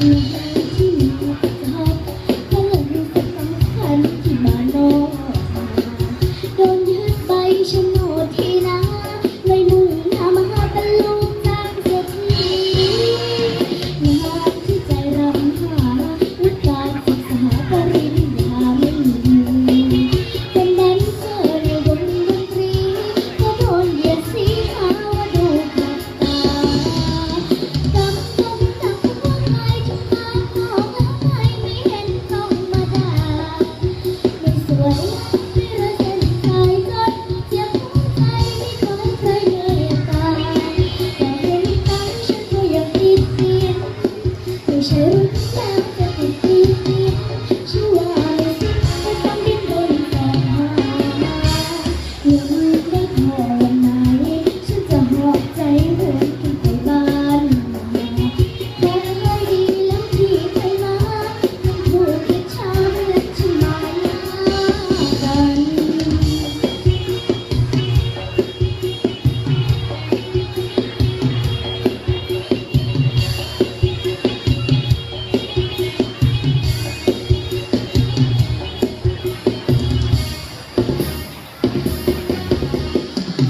ที่ Gracias.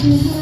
Thank you.